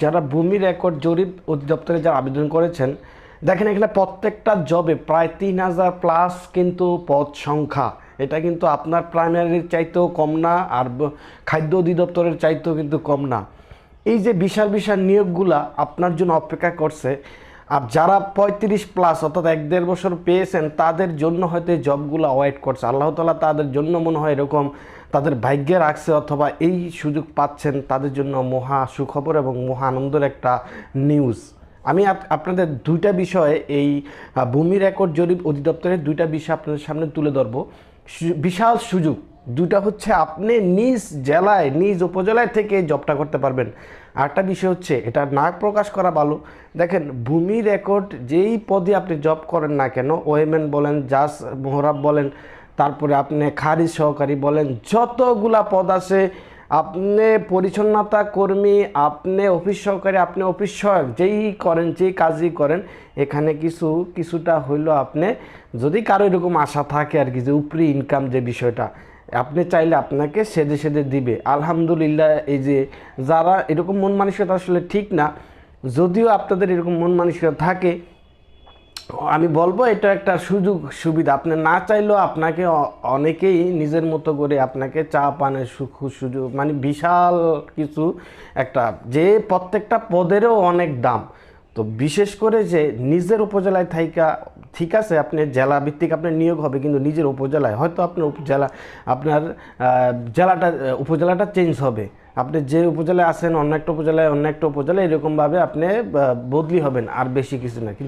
যারা ভূমি রেকর্ড জরিপ অধিদপ্তরে যারা আবেদন করেছেন, দেখেন এখানে প্রত্যেকটা জবে প্রায় তিন হাজার প্লাস কিন্তু পদ সংখ্যা। এটা কিন্তু আপনার প্রাইমারির চাইতেও কম না, আর খাদ্য অধিদপ্তরের চাইতেও কিন্তু কম না। এই যে বিশাল বিশাল নিয়োগগুলা আপনার জন্য অপেক্ষা করছে আর যারা পঁয়ত্রিশ প্লাস অর্থাৎ এক দেড় বছর পেয়েছেন, তাদের জন্য হয়তো এই জবগুলো অ্যাওয়েট করছে। আল্লাহ তালা তাদের জন্য মনে হয় এরকম তাদের ভাগ্যে রাখছে অথবা এই সুযোগ পাচ্ছেন তাদের জন্য মহা সুখবর এবং মহা আনন্দের একটা নিউজ আমি আপনাদের দুইটা বিষয়ে এই ভূমি রেকর্ড জরিপ অধিদপ্তরের দুইটা বিষয় আপনাদের সামনে তুলে ধরবো। বিশাল সুযোগ। দুইটা হচ্ছে আপনি নিজ জেলায়, নিজ উপজেলায় থেকে জবটা করতে পারবেন। আরেকটা বিষয় হচ্ছে, এটা না প্রকাশ করা ভালো। দেখেন, ভূমি রেকর্ড যেই পদে আপনি জব করেন না কেন ওয়েমেন বলেন জাস মোহরাব বলেন, তারপরে আপনি খারিজ সহকারী বলেন, যতগুলা পদ আছে, আপনি পরিচ্ছন্নতা কর্মী, আপনি অফিস সহকারী, আপনি অফিস সহায়ক, যেই করেন, যেই কাজই করেন, এখানে কিছু, কিছুটা হইল আপনি, যদি কারও এরকম আশা থাকে আর কি, যে উপরি ইনকাম যে বিষয়টা আপনি চাইলে আপনাকে সেদে সেদে দিবে। আলহামদুলিল্লাহ, এই যে যারা এরকম মন মানসিকতা আসলে ঠিক না, যদিও আপনাদের এরকম মন মানসিকতা থাকে, আমি বলব এটা একটা সুযোগ সুবিধা। আপনি না চাইলেও আপনাকে অনেকেই নিজের মতো করে আপনাকে চা পানের সুখ সুযোগ মানে বিশাল কিছু একটা, যে প্রত্যেকটা পদেরও অনেক দাম। তো বিশেষ করে যে নিজের উপজেলায় থাইকা ঠিক আছে, আপনি জেলা ভিত্তিক আপনার নিয়োগ হবে কিন্তু নিজের উপজেলায়। হয়তো আপনার উপজেলা, আপনার জেলাটা উপজেলাটা চেঞ্জ হবে। আপনি যে উপজেলায় আছেন, অন্য একটা উপজেলায় অন্য একটা উপজেলায় এরকমভাবে আপনি বদলি হবেন, আর বেশি কিছু না। কিন্তু